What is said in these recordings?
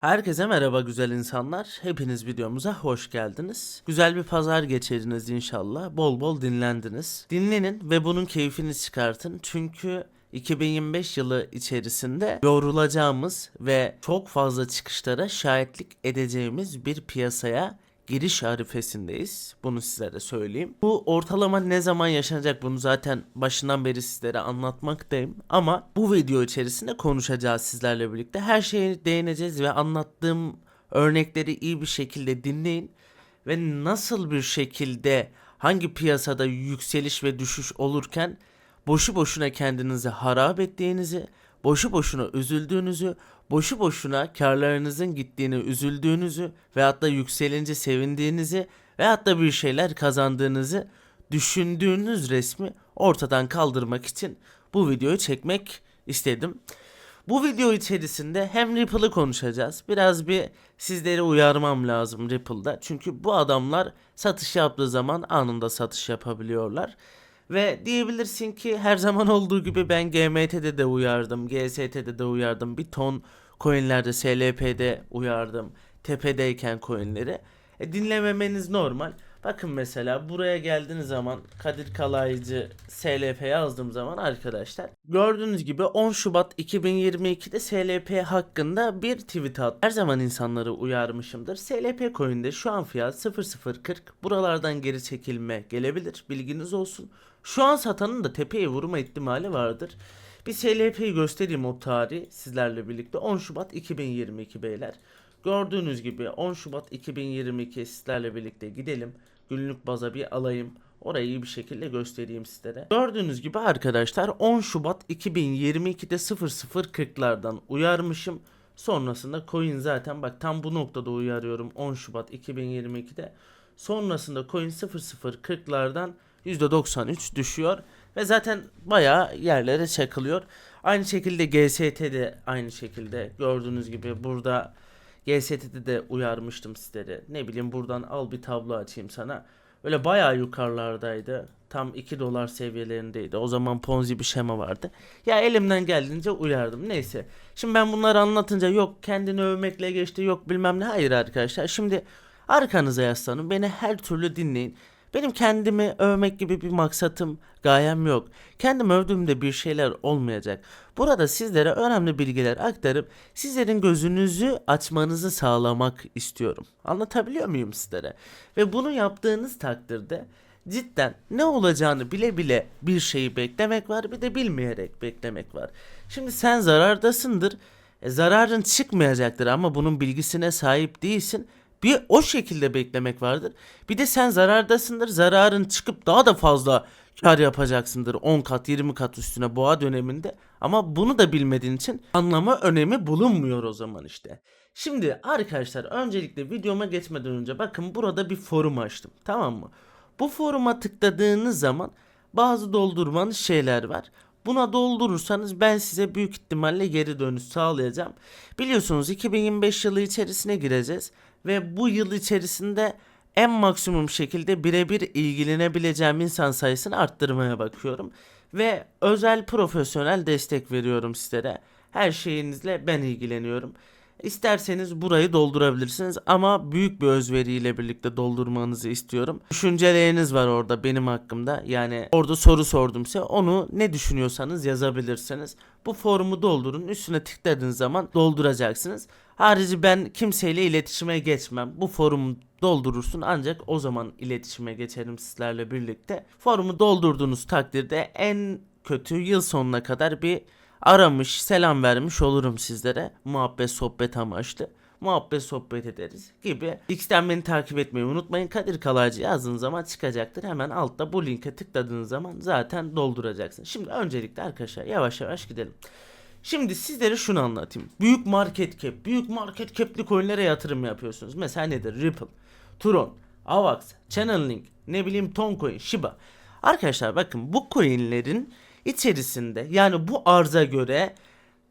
Herkese merhaba güzel insanlar. Hepiniz videomuza hoş geldiniz. Güzel bir pazar geçirdiniz inşallah. Bol bol dinlendiniz. Dinlenin ve bunun keyfini çıkartın. Çünkü 2025 yılı içerisinde yorulacağımız ve çok fazla çıkışlara şahitlik edeceğimiz bir piyasaya giriş arifesindeyiz. Bunu sizlere söyleyeyim. Bu ortalama ne zaman yaşanacak bunu zaten başından beri sizlere anlatmaktayım. Ama bu video içerisinde konuşacağız sizlerle birlikte. Her şeye değineceğiz ve anlattığım örnekleri iyi bir şekilde dinleyin. Ve nasıl bir şekilde hangi piyasada yükseliş ve düşüş olurken boşu boşuna kendinizi harap ettiğinizi, boşu boşuna üzüldüğünüzü, boşu boşuna karlarınızın gittiğini üzüldüğünüzü ve hatta yükselince sevindiğinizi ve hatta bir şeyler kazandığınızı düşündüğünüz resmi ortadan kaldırmak için bu videoyu çekmek istedim. Bu video içerisinde hem Ripple'ı konuşacağız. Biraz bir sizleri uyarmam lazım Ripple'da. Çünkü bu adamlar satış yaptığı zaman anında satış yapabiliyorlar. Ve diyebilirsin ki her zaman olduğu gibi ben GMT'de de uyardım, GST'de de uyardım, bir ton coinlerde, SLP'de uyardım, tepedeyken coinleri. E, dinlememeniz normal. Bakın mesela buraya geldiğiniz zaman Kadir Kalaycı SLP yazdığım zaman arkadaşlar gördüğünüz gibi 10 Şubat 2022'de SLP hakkında bir tweet attım. Her zaman insanları uyarmışımdır. SLP coin'de şu an fiyat 0040 buralardan geri çekilme gelebilir bilginiz olsun. Şu an satanın da tepeye vurma ihtimali vardır. Bir SLP'yi göstereyim o tarihi sizlerle birlikte. 10 Şubat 2022 beyler. Gördüğünüz gibi 10 Şubat 2022 sizlerle birlikte gidelim. Günlük baza bir alayım. Orayı bir şekilde göstereyim sizlere. Gördüğünüz gibi arkadaşlar 10 Şubat 2022'de 0040'lardan uyarmışım. Sonrasında coin zaten bak tam bu noktada uyarıyorum 10 Şubat 2022'de. Sonrasında coin 0040'lardan %93 düşüyor ve zaten bayağı yerlere çakılıyor. Aynı şekilde GST'de aynı şekilde gördüğünüz gibi burada GST'de de uyarmıştım sizleri. Ne bileyim buradan al bir tablo açayım sana. Öyle bayağı yukarılardaydı. Tam 2 dolar seviyelerindeydi. O zaman Ponzi bir şema vardı. Ya elimden geldiğince uyardım. Neyse. Şimdi ben bunları anlatınca yok kendini övmekle geçti yok bilmem ne. Hayır arkadaşlar. Şimdi arkanıza yaslanın. Beni her türlü dinleyin. Benim kendimi övmek gibi bir maksatım, gayem yok. Kendim övdüğümde bir şeyler olmayacak. Burada sizlere önemli bilgiler aktarıp sizlerin gözünüzü açmanızı sağlamak istiyorum. Anlatabiliyor muyum sizlere? Ve bunu yaptığınız takdirde cidden ne olacağını bile bile bir şeyi beklemek var bir de bilmeyerek beklemek var. Şimdi sen zarardasındır. E, zararın çıkmayacaktır ama bunun bilgisine sahip değilsin. Bir o şekilde beklemek vardır. Bir de sen zarardasındır. Zararın çıkıp daha da fazla kar yapacaksındır. 10 kat 20 kat üstüne boğa döneminde. Ama bunu da bilmediğin için anlama önemi bulunmuyor o zaman işte. Şimdi arkadaşlar öncelikle videoma geçmeden önce bakın burada bir forum açtım. Tamam mı? Bu foruma tıkladığınız zaman bazı doldurmanız şeyler var. Buna doldurursanız ben size büyük ihtimalle geri dönüş sağlayacağım. Biliyorsunuz 2025 yılı içerisine gireceğiz ve bu yıl içerisinde en maksimum şekilde birebir ilgilenebileceğim insan sayısını arttırmaya bakıyorum. Ve özel profesyonel destek veriyorum sizlere. Her şeyinizle ben ilgileniyorum. İsterseniz burayı doldurabilirsiniz ama büyük bir özveriyle birlikte doldurmanızı istiyorum. Düşünceleriniz var orada benim hakkımda. Yani orada soru sordum size. Onu ne düşünüyorsanız yazabilirsiniz. Bu formu doldurun. Üstüne tıkladığınız zaman dolduracaksınız. Harici ben kimseyle iletişime geçmem. Bu forumu doldurursun ancak o zaman iletişime geçerim sizlerle birlikte. Forumu doldurduğunuz takdirde en kötü yıl sonuna kadar bir aramış, selam vermiş olurum sizlere. Muhabbet, sohbet amaçlı. Muhabbet, sohbet ederiz gibi. X'ten beni takip etmeyi unutmayın. Kadir Kalaycı yazdığınız zaman çıkacaktır. Hemen altta bu linke tıkladığınız zaman zaten dolduracaksın. Şimdi öncelikle arkadaşlar yavaş yavaş gidelim. Şimdi sizlere şunu anlatayım. Büyük market cap, büyük market cap'li coinlere yatırım yapıyorsunuz. Mesela nedir? Ripple, Tron, Avax, Chainlink, ne bileyim Toncoin, Shiba. Arkadaşlar bakın bu coinlerin içerisinde yani bu arza göre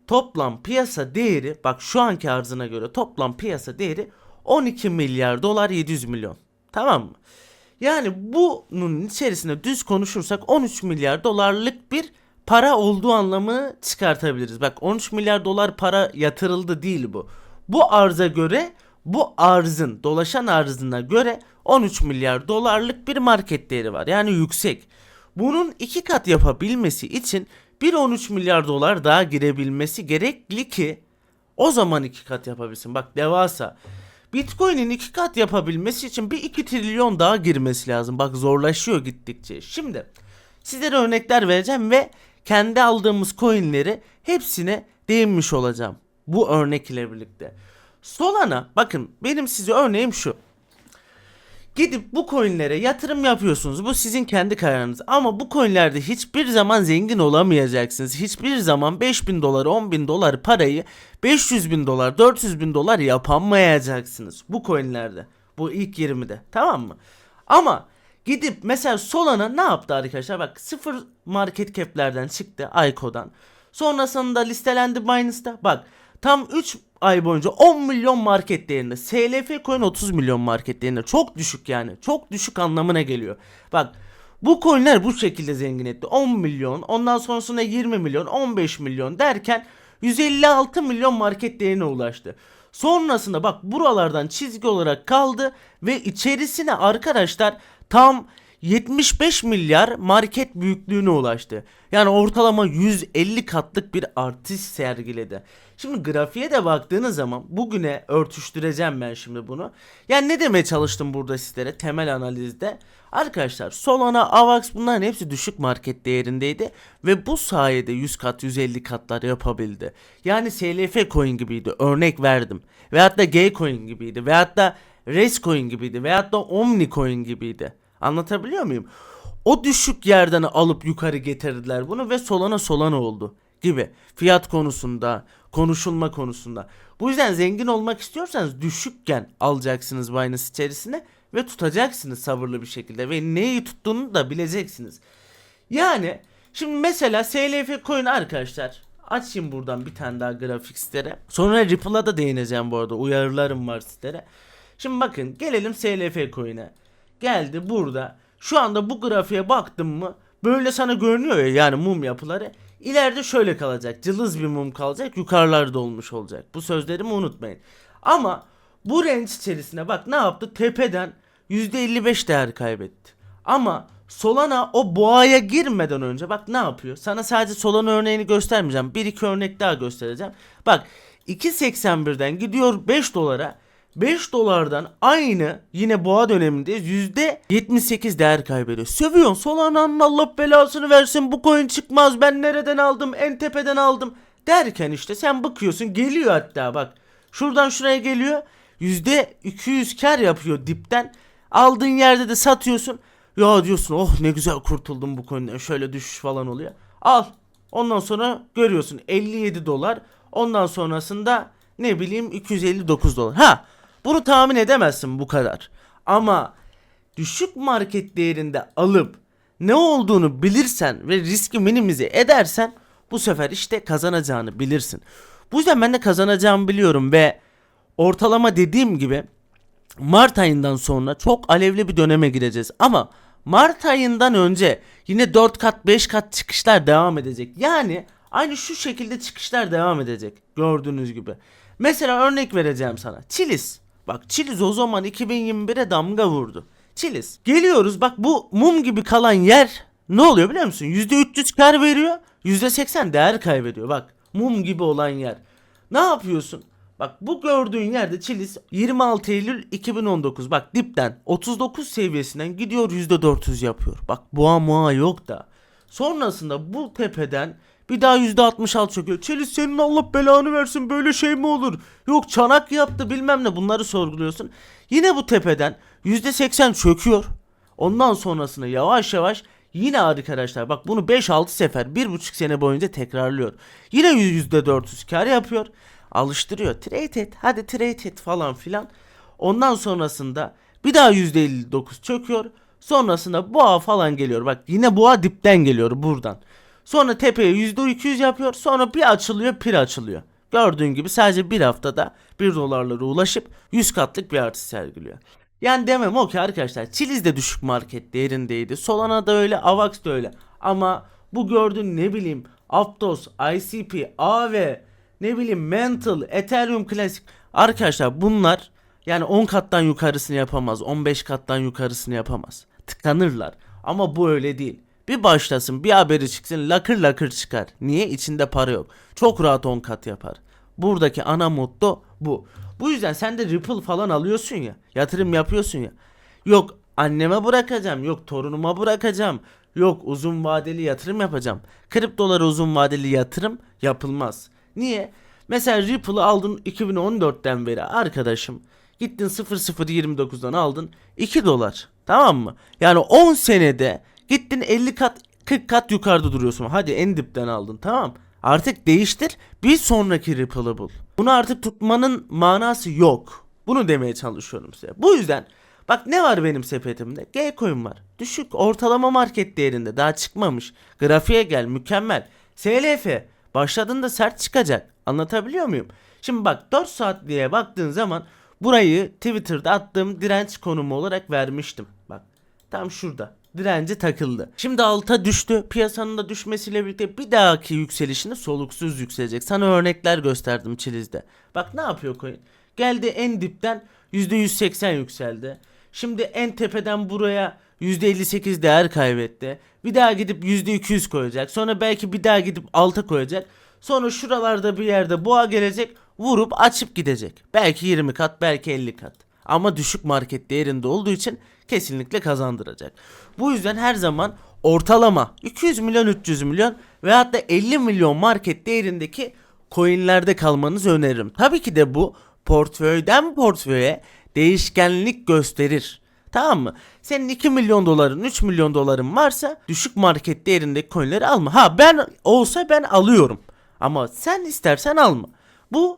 toplam piyasa değeri bak şu anki arzına göre toplam piyasa değeri 12 milyar dolar 700 milyon. Tamam mı? Yani bunun içerisinde düz konuşursak 13 milyar dolarlık bir para olduğu anlamı çıkartabiliriz. Bak 13 milyar dolar para yatırıldı değil bu. Bu arza göre bu arzın dolaşan arzına göre 13 milyar dolarlık bir market değeri var. Yani yüksek. Bunun iki kat yapabilmesi için bir 13 milyar dolar daha girebilmesi gerekli ki o zaman iki kat yapabilsin. Bak devasa. Bitcoin'in iki kat yapabilmesi için bir 2 trilyon daha girmesi lazım. Bak zorlaşıyor gittikçe. Şimdi sizlere örnekler vereceğim ve kendi aldığımız coinleri hepsine değinmiş olacağım. Bu örnek ile birlikte. Solana bakın benim size örneğim şu. Gidip bu coinlere yatırım yapıyorsunuz. Bu sizin kendi kararınız. Ama bu coinlerde hiçbir zaman zengin olamayacaksınız. Hiçbir zaman 5000 dolar, 10 bin dolar parayı 500 bin dolar, 400 bin dolar yapamayacaksınız. Bu coinlerde. Bu ilk 20'de. Tamam mı? Ama gidip mesela Solana ne yaptı arkadaşlar? Bak sıfır market cap'lerden çıktı ICO'dan. Sonrasında listelendi Binance'da. Bak tam 3 ay boyunca 10 milyon market değerinde. SLF coin 30 milyon market değerinde. Çok düşük yani. Çok düşük anlamına geliyor. Bak bu coinler bu şekilde zengin etti. 10 milyon, ondan sonrasında 20 milyon, 15 milyon derken 156 milyon market değerine ulaştı. Sonrasında bak buralardan çizgi olarak kaldı ve içerisine arkadaşlar tam 75 milyar market büyüklüğüne ulaştı. Yani ortalama 150 katlık bir artış sergiledi. Şimdi grafiğe de baktığınız zaman bugüne örtüştüreceğim ben şimdi bunu. Yani ne demeye çalıştım burada sizlere temel analizde? Arkadaşlar Solana, Avax bunların hepsi düşük market değerindeydi ve bu sayede 100 kat 150 katlar yapabildi. Yani SLF coin gibiydi örnek verdim. Veyahut da G coin gibiydi veyahut da Res coin gibiydi veyahut da Omni coin gibiydi. Anlatabiliyor muyum? O düşük yerden alıp yukarı getirdiler bunu ve Solana Solana oldu gibi. Fiyat konusunda, konuşulma konusunda. Bu yüzden zengin olmak istiyorsanız düşükken alacaksınız Binance içerisine ve tutacaksınız sabırlı bir şekilde ve neyi tuttuğunu da bileceksiniz. Yani şimdi mesela SLF coin arkadaşlar açayım buradan bir tane daha grafik sitelere. Sonra Ripple'a da değineceğim bu arada uyarılarım var sitelere. Şimdi bakın gelelim SLF coin'e. Geldi burada. Şu anda bu grafiğe baktım mı böyle sana görünüyor ya yani mum yapıları. İleride şöyle kalacak. Cılız bir mum kalacak. Yukarılarda olmuş olacak. Bu sözlerimi unutmayın. Ama bu range içerisine bak ne yaptı? Tepeden %55 değer kaybetti. Ama Solana o boğaya girmeden önce bak ne yapıyor? Sana sadece Solana örneğini göstermeyeceğim. Bir iki örnek daha göstereceğim. Bak 2.81'den gidiyor 5 dolara. 5 dolardan aynı yine boğa döneminde %78 değer kaybediyor. Sövüyorsun Solana'nın Allah belasını versin bu coin çıkmaz ben nereden aldım en tepeden aldım. derken işte sen bakıyorsun geliyor hatta bak. Şuradan şuraya geliyor %200 kar yapıyor dipten. Aldığın yerde de satıyorsun. Ya diyorsun oh ne güzel kurtuldum bu coin'den şöyle düşüş falan oluyor. Al ondan sonra görüyorsun 57 dolar ondan sonrasında ne bileyim 259 dolar. Ha bunu tahmin edemezsin bu kadar. Ama düşük market değerinde alıp ne olduğunu bilirsen ve riski minimize edersen bu sefer işte kazanacağını bilirsin. Bu yüzden ben de kazanacağımı biliyorum ve ortalama dediğim gibi Mart ayından sonra çok alevli bir döneme gireceğiz. Ama Mart ayından önce yine 4 kat 5 kat çıkışlar devam edecek. Yani aynı şu şekilde çıkışlar devam edecek gördüğünüz gibi. Mesela örnek vereceğim sana. Chiliz. Bak Chiliz o zaman 2021'e damga vurdu. Chiliz. Geliyoruz bak bu mum gibi kalan yer ne oluyor biliyor musun? %300 kar veriyor. %80 değer kaybediyor. Bak mum gibi olan yer. Ne yapıyorsun? Bak bu gördüğün yerde Chiliz 26 Eylül 2019 bak dipten 39 seviyesinden gidiyor %400 yapıyor. Bak boğa muğa yok da. Sonrasında bu tepeden bir daha %66 çöküyor. Çelis senin Allah belanı versin böyle şey mi olur? Yok çanak yaptı bilmem ne bunları sorguluyorsun. Yine bu tepeden %80 çöküyor. Ondan sonrasında yavaş yavaş yine arkadaşlar bak bunu 5-6 sefer 1,5 sene boyunca tekrarlıyor. Yine %400 kar yapıyor. Alıştırıyor. Trade et hadi trade et falan filan. Ondan sonrasında bir daha %59 çöküyor. Sonrasında boğa falan geliyor. Bak yine boğa dipten geliyor buradan. Sonra tepeye %200 yapıyor. Sonra bir açılıyor pir açılıyor. Gördüğün gibi sadece bir haftada 1 dolarlara ulaşıp 100 katlık bir artış sergiliyor. Yani demem o ki arkadaşlar Chiliz de düşük market değerindeydi. Solana da öyle, Avax da öyle. Ama bu gördüğün ne bileyim Aptos, ICP, AV, ne bileyim Mental, Ethereum Classic Arkadaşlar bunlar yani 10 kattan yukarısını yapamaz. 15 kattan yukarısını yapamaz. Tıkanırlar. Ama bu öyle değil. Bir başlasın bir haberi çıksın lakır lakır çıkar. Niye? İçinde para yok. Çok rahat 10 kat yapar. Buradaki ana motto bu. Bu yüzden sen de Ripple falan alıyorsun ya. Yatırım yapıyorsun ya. Yok anneme bırakacağım. Yok torunuma bırakacağım. Yok uzun vadeli yatırım yapacağım. Kriptolara uzun vadeli yatırım yapılmaz. Niye? Mesela Ripple'ı aldın 2014'ten beri arkadaşım. Gittin 0029'dan aldın 2 dolar. Tamam mı? Yani 10 senede gittin 50 kat 40 kat yukarıda duruyorsun. Hadi en dipten aldın tamam. Artık değiştir bir sonraki Ripple'ı bul. Bunu artık tutmanın manası yok. Bunu demeye çalışıyorum size. Bu yüzden bak ne var benim sepetimde? G-Coin var. Düşük ortalama market değerinde daha çıkmamış. Grafiğe gel mükemmel. SLF başladığında sert çıkacak. Anlatabiliyor muyum? Şimdi bak 4 saatliğe baktığın zaman burayı Twitter'da attığım direnç konumu olarak vermiştim. Bak tam şurada. Direnci takıldı. Şimdi alta düştü. Piyasanın da düşmesiyle birlikte bir dahaki yükselişini soluksuz yükselecek. Sana örnekler gösterdim çilizde. Bak ne yapıyor coin? Geldi en dipten %180 yükseldi. Şimdi en tepeden buraya %58 değer kaybetti. Bir daha gidip %200 koyacak. Sonra belki bir daha gidip alta koyacak. Sonra şuralarda bir yerde boğa gelecek. Vurup açıp gidecek. Belki 20 kat belki 50 kat. Ama düşük market değerinde olduğu için kesinlikle kazandıracak. Bu yüzden her zaman ortalama 200 milyon 300 milyon ve hatta 50 milyon market değerindeki coinlerde kalmanızı öneririm. Tabii ki de bu portföyden portföye değişkenlik gösterir. Tamam mı? Senin 2 milyon doların 3 milyon doların varsa düşük market değerindeki coinleri alma. Ha ben olsa ben alıyorum. Ama sen istersen alma. Bu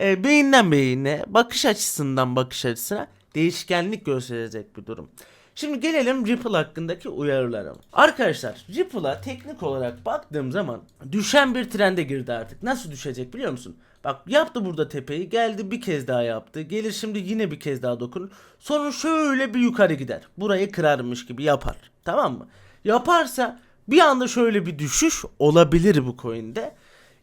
e, beyinden beyine, bakış açısından bakış açısına değişkenlik gösterecek bir durum. Şimdi gelelim Ripple hakkındaki uyarılara. Arkadaşlar Ripple'a teknik olarak baktığım zaman düşen bir trende girdi artık. Nasıl düşecek biliyor musun? Bak yaptı burada tepeyi geldi bir kez daha yaptı. Gelir şimdi yine bir kez daha dokunur. Sonra şöyle bir yukarı gider. Burayı kırarmış gibi yapar. Tamam mı? Yaparsa bir anda şöyle bir düşüş olabilir bu coin'de.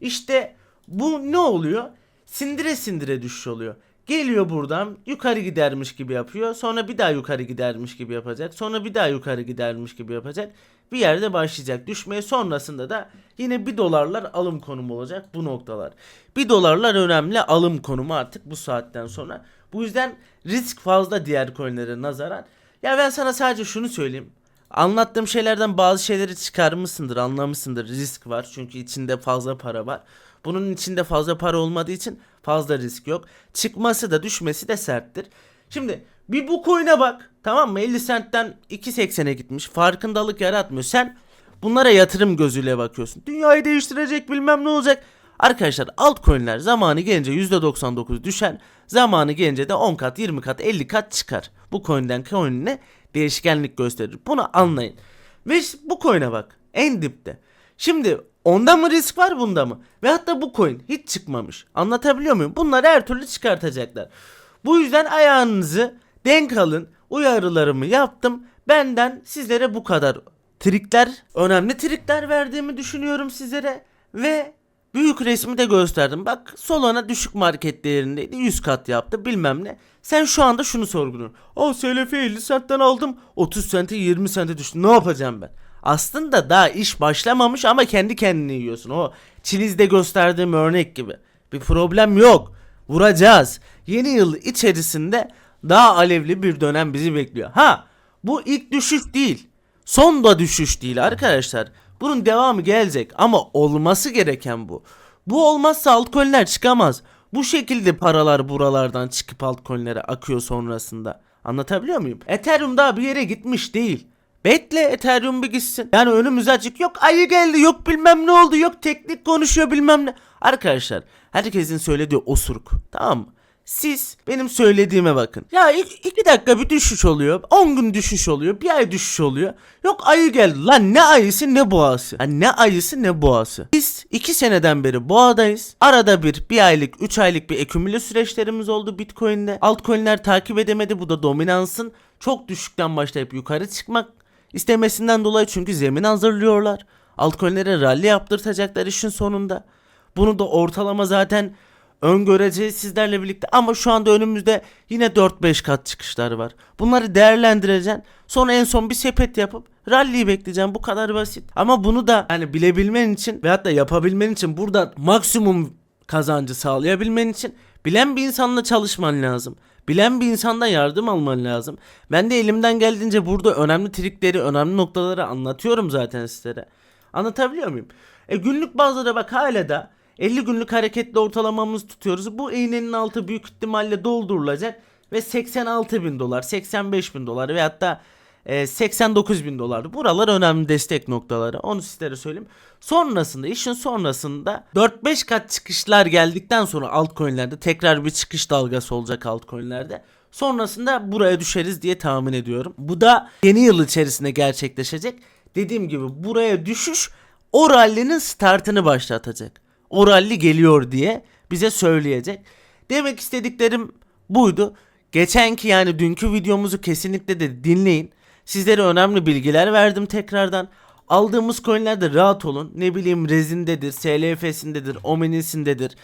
İşte bu ne oluyor? Sindire sindire düşüş oluyor. Geliyor buradan yukarı gidermiş gibi yapıyor. Sonra bir daha yukarı gidermiş gibi yapacak. Sonra bir daha yukarı gidermiş gibi yapacak. Bir yerde başlayacak düşmeye. Sonrasında da yine bir dolarlar alım konumu olacak bu noktalar. Bir dolarlar önemli alım konumu artık bu saatten sonra. Bu yüzden risk fazla diğer coinlere nazaran. Ya ben sana sadece şunu söyleyeyim. Anlattığım şeylerden bazı şeyleri çıkarmışsındır, anlamışsındır. Risk var çünkü içinde fazla para var. Bunun içinde fazla para olmadığı için fazla risk yok. Çıkması da düşmesi de serttir. Şimdi bir bu coin'e bak. Tamam mı? 50 centten 2.80'e gitmiş. Farkındalık yaratmıyor. Sen bunlara yatırım gözüyle bakıyorsun. Dünyayı değiştirecek bilmem ne olacak. Arkadaşlar altcoin'ler zamanı gelince %99 düşen, zamanı gelince de 10 kat, 20 kat, 50 kat çıkar. Bu coin'den coin'ine değişkenlik gösterir. Bunu anlayın. Ve bu coin'e bak. En dipte. Şimdi onda mı risk var bunda mı? Ve hatta bu coin hiç çıkmamış. Anlatabiliyor muyum? Bunları her türlü çıkartacaklar. Bu yüzden ayağınızı denk alın. Uyarılarımı yaptım. Benden sizlere bu kadar trikler, önemli trikler verdiğimi düşünüyorum sizlere. Ve büyük resmi de gösterdim. Bak Solana düşük market değerindeydi. 100 kat yaptı bilmem ne. Sen şu anda şunu sorguluyorsun. O SLF 50 centten aldım. 30 sente 20 sente düştü. Ne yapacağım ben? Aslında daha iş başlamamış ama kendi kendini yiyorsun. O Çiliz'de gösterdiğim örnek gibi. Bir problem yok. Vuracağız. Yeni yıl içerisinde daha alevli bir dönem bizi bekliyor. Ha bu ilk düşüş değil. Son da düşüş değil arkadaşlar. Bunun devamı gelecek ama olması gereken bu. Bu olmazsa altcoin'ler çıkamaz. Bu şekilde paralar buralardan çıkıp altcoin'lere akıyor sonrasında. Anlatabiliyor muyum? Ethereum daha bir yere gitmiş değil. Bekle Ethereum bir gitsin. Yani önümüze açık yok ayı geldi yok bilmem ne oldu yok teknik konuşuyor bilmem ne. Arkadaşlar herkesin söylediği osuruk tamam mı? Siz benim söylediğime bakın. Ya iki, iki dakika bir düşüş oluyor. 10 gün düşüş oluyor. Bir ay düşüş oluyor. Yok ayı geldi. Lan ne ayısı ne boğası. Ha, ne ayısı ne boğası. Biz 2 seneden beri boğadayız. Arada bir bir aylık 3 aylık bir ekümüle süreçlerimiz oldu Bitcoin'de. Altcoin'ler takip edemedi. Bu da dominansın çok düşükten başlayıp yukarı çıkmak istemesinden dolayı çünkü zemin hazırlıyorlar. Altcoin'lere rally yaptırtacaklar işin sonunda. Bunu da ortalama zaten öngöreceğiz sizlerle birlikte ama şu anda önümüzde yine 4-5 kat çıkışlar var. Bunları değerlendireceksin. Sonra en son bir sepet yapıp rally'yi bekleyeceğim. Bu kadar basit. Ama bunu da hani bilebilmen için veyahut da yapabilmen için burada maksimum kazancı sağlayabilmen için bilen bir insanla çalışman lazım. Bilen bir insandan yardım alman lazım. Ben de elimden geldiğince burada önemli trikleri, önemli noktaları anlatıyorum zaten sizlere. Anlatabiliyor muyum? E günlük bazda da bak hala da 50 günlük hareketli ortalamamızı tutuyoruz. Bu iğnenin altı büyük ihtimalle doldurulacak ve 86 bin dolar, 85 bin dolar ve hatta e, 89 bin dolar. Buralar önemli destek noktaları. Onu sizlere söyleyeyim. Sonrasında işin sonrasında 4-5 kat çıkışlar geldikten sonra altcoin'lerde tekrar bir çıkış dalgası olacak altcoin'lerde. Sonrasında buraya düşeriz diye tahmin ediyorum. Bu da yeni yıl içerisinde gerçekleşecek. Dediğim gibi buraya düşüş o rallinin startını başlatacak. O rally geliyor diye bize söyleyecek. Demek istediklerim buydu. Geçenki yani dünkü videomuzu kesinlikle de dinleyin. Sizlere önemli bilgiler verdim tekrardan. Aldığımız coinlerde rahat olun. Ne bileyim Rezin'dedir, SLF'sindedir, Omni'sindedir.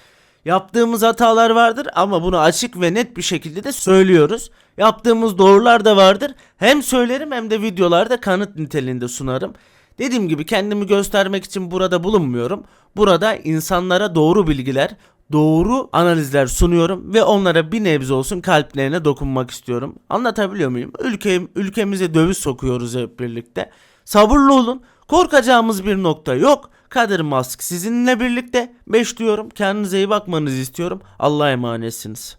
Yaptığımız hatalar vardır ama bunu açık ve net bir şekilde de söylüyoruz. Yaptığımız doğrular da vardır. Hem söylerim hem de videolarda kanıt niteliğinde sunarım. Dediğim gibi kendimi göstermek için burada bulunmuyorum. Burada insanlara doğru bilgiler, doğru analizler sunuyorum ve onlara bir nebze olsun kalplerine dokunmak istiyorum. Anlatabiliyor muyum? Ülke, ülkemize döviz sokuyoruz hep birlikte. Sabırlı olun. Korkacağımız bir nokta yok. Kadir Mask sizinle birlikte 5 diyorum. Kendinize iyi bakmanızı istiyorum. Allah'a emanetsiniz.